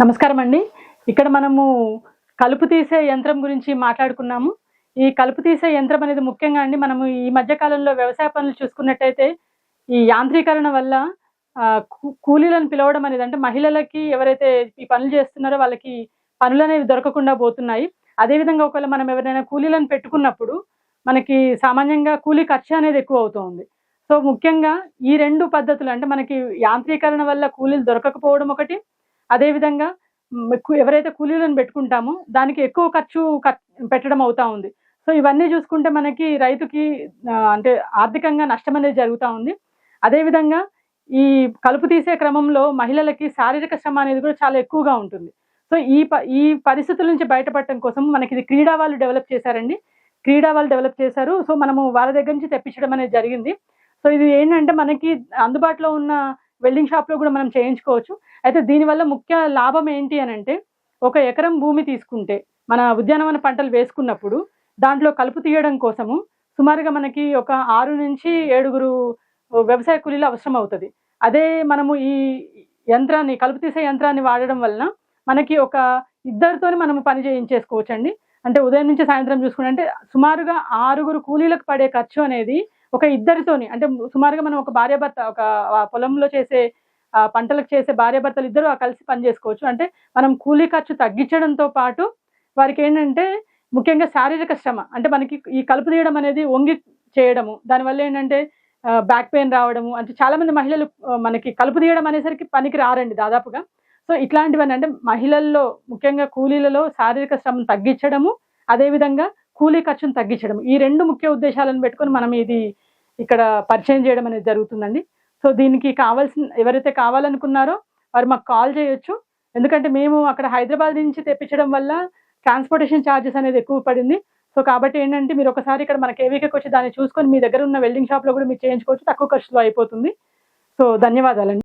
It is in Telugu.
నమస్కారం అండి ఇక్కడ మనము కలుపు తీసే యంత్రం గురించి మాట్లాడుకున్నాము. ఈ కలుపు తీసే యంత్రం అనేది ముఖ్యంగా అండి మనము ఈ మధ్య కాలంలో వ్యవసాయ పనులు చూసుకున్నట్టయితే ఈ యాంత్రీకరణ వల్ల కూలీలను పిలవడం అనేది అంటే మహిళలకి ఎవరైతే ఈ పనులు చేస్తున్నారో వాళ్ళకి పనులు అనేవి దొరకకుండా పోతున్నాయి. అదేవిధంగా ఒకవేళ మనం ఎవరైనా కూలీలను పెట్టుకున్నప్పుడు మనకి సామాన్యంగా కూలీ ఖర్చు అనేది ఎక్కువ అవుతుంది. సో ముఖ్యంగా ఈ రెండు పద్ధతులు అంటే మనకి యాంత్రీకరణ వల్ల కూలీలు దొరకకపోవడం ఒకటి అదేవిధంగా ఎవరైతే కూలీలను పెట్టుకుంటామో దానికి ఎక్కువ ఖర్చు పెట్టడం అవుతా ఉంది. సో ఇవన్నీ చూసుకుంటే మనకి రైతుకి అంటే ఆర్థికంగా నష్టం అనేది జరుగుతూ ఉంది. అదేవిధంగా ఈ కలుపు తీసే క్రమంలో మహిళలకి శారీరక శ్రమ అనేది కూడా చాలా ఎక్కువగా ఉంటుంది. సో ఈ ప ఈ పరిస్థితుల నుంచి బయటపడటం కోసం మనకి ఇది క్రీడా వాళ్ళు డెవలప్ చేశారండి. క్రీడా వాళ్ళు డెవలప్ చేశారు. సో మనము వాళ్ళ దగ్గర నుంచి తెప్పించడం అనేది జరిగింది. సో ఇది ఏంటంటే మనకి అందుబాటులో ఉన్న వెల్డింగ్ షాప్లో కూడా మనం చేయించుకోవచ్చు. అయితే దీనివల్ల ముఖ్య లాభం ఏంటి అని అంటే ఒక ఎకరం భూమి తీసుకుంటే మన ఉద్యానవన పంటలు వేసుకున్నప్పుడు దాంట్లో కలుపు తీయడం కోసము సుమారుగా మనకి ఒక ఆరు నుంచి ఏడుగురు వ్యవసాయ కూలీలు అవసరం అవుతుంది. అదే మనము ఈ యంత్రాన్ని కలుపు తీసే యంత్రాన్ని వాడడం వలన మనకి ఒక ఇద్దరితోనే మనము పని చేయించేసుకోవచ్చు అండి అంటే ఉదయం నుంచి సాయంత్రం చూసుకుంటే సుమారుగా ఆరుగురు కూలీలకు పడే ఖర్చు అనేది ఒక ఇద్దరితోని అంటే సుమారుగా మనం ఒక భార్యాభర్త ఒక పొలంలో చేసే పంటలకు చేసే భార్యాభర్తలు ఇద్దరు కలిసి పని చేసుకోవచ్చు. అంటే మనం కూలీ ఖర్చు తగ్గించడంతో పాటు వారికి ఏంటంటే ముఖ్యంగా శారీరక శ్రమ అంటే మనకి ఈ కలుపు తీయడం అనేది వంగి చేయడము దానివల్ల ఏంటంటే బ్యాక్ పెయిన్ రావడము అంటే చాలామంది మహిళలు మనకి కలుపు తీయడం అనేసరికి పనికి రారండి దాదాపుగా. సో ఇట్లాంటివన్నీ అంటే మహిళల్లో ముఖ్యంగా కూలీలలో శారీరక శ్రమను తగ్గించడము అదేవిధంగా కూలీ ఖర్చును తగ్గించడం. ఈ రెండు ముఖ్య ఉద్దేశాలను పెట్టుకొని మనం ఇది ఇక్కడ పరిచయం చేయడం అనేది జరుగుతుందండి. సో దీనికి కావాల్సిన ఎవరైతే కావాలనుకున్నారో వారు మాకు కాల్ చేయొచ్చు. ఎందుకంటే మేము అక్కడ హైదరాబాద్ నుంచి తెప్పించడం వల్ల ట్రాన్స్పోర్టేషన్ ఛార్జెస్ అనేది ఎక్కువ పడింది. సో కాబట్టి ఏంటంటే మీరు ఒకసారి ఇక్కడ మన కేవీకి వచ్చి దాన్ని చూసుకొని మీ దగ్గర ఉన్న వెల్డింగ్ షాప్లో కూడా మీరు చేయించుకోవచ్చు. తక్కువ ఖర్చులో అయిపోతుంది. సో ధన్యవాదాలండి.